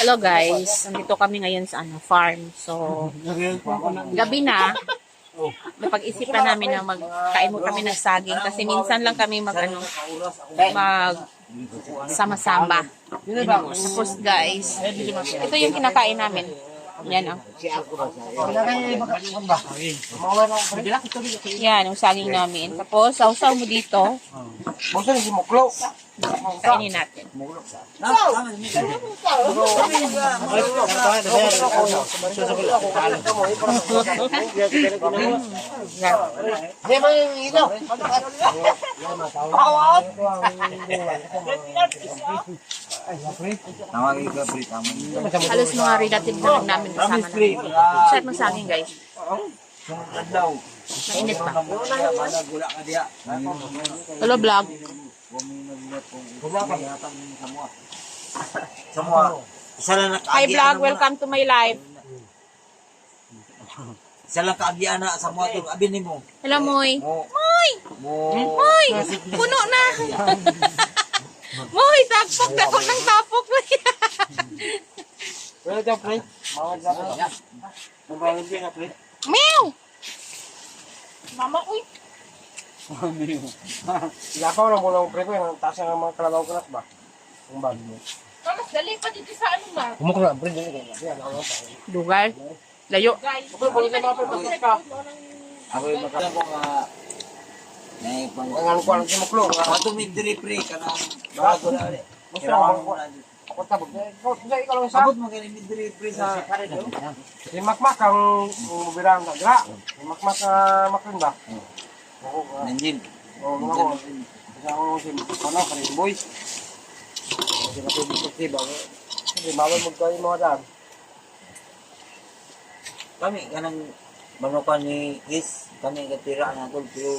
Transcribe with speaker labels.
Speaker 1: Hello guys, nandito kami ngayon sa ano, farm. So, gabi na. Napag-isipan namin na magkain mo kami ng saging kasi minsan lang kami mag ano, mag sama-sama. Tapos guys, ito yung kinakain namin. Yan oh. Yan, yung saging namin. Tapos, sausaw mo dito.
Speaker 2: Bosa ni si Muklo.
Speaker 1: Kainin natin. Yan. Halos mga relative na lang namin kasama namin. Sarap ng saging guys.
Speaker 3: Adlaw.
Speaker 1: Mainit pa. Hello vlog. Hi vlog, welcome to my life.
Speaker 3: Isa lang kaagi ana sa mga to. Abi nimo.
Speaker 1: Hello Moy.
Speaker 3: Mo.
Speaker 1: Moy!
Speaker 3: Mo.
Speaker 1: Moy! Puno na! Moy, tapok ko ng tapok.
Speaker 2: Wala dyan, pre. Mawag na pre. Mabawag din ka, pre.
Speaker 1: Meow! Mama, uy.
Speaker 2: Lakaw lang mo lang, pre, ko. Ang taas ng mga kalabaw ko ba? Ang bag mo.
Speaker 1: Mas dali pa dito sa ano ba?
Speaker 2: Kumukha lang, pre. Dili ka. Yan.
Speaker 1: Dugal. Layo.
Speaker 2: Ka ka.
Speaker 3: Ako yung makita ko nga. Nay pang.
Speaker 2: Ang ko lang si Muklo.
Speaker 3: Ato mi diri pre kana. Bago na.
Speaker 2: Gusto ako. Ako tabog. Eh, Ikaw, ikaw, lang isa.
Speaker 3: Sabot mo kani mi diri pre sa
Speaker 2: Si Makmak ang mubirang na gra. Si Makmak ang makrin ba? Oo, nga.
Speaker 3: nanjin.
Speaker 2: Oo, mga ko. Isa ako si ano, boy. Si Kapit Dito ba? Hindi, bawal mga daan.
Speaker 3: Kami kanang manukan ni is kami katira na pero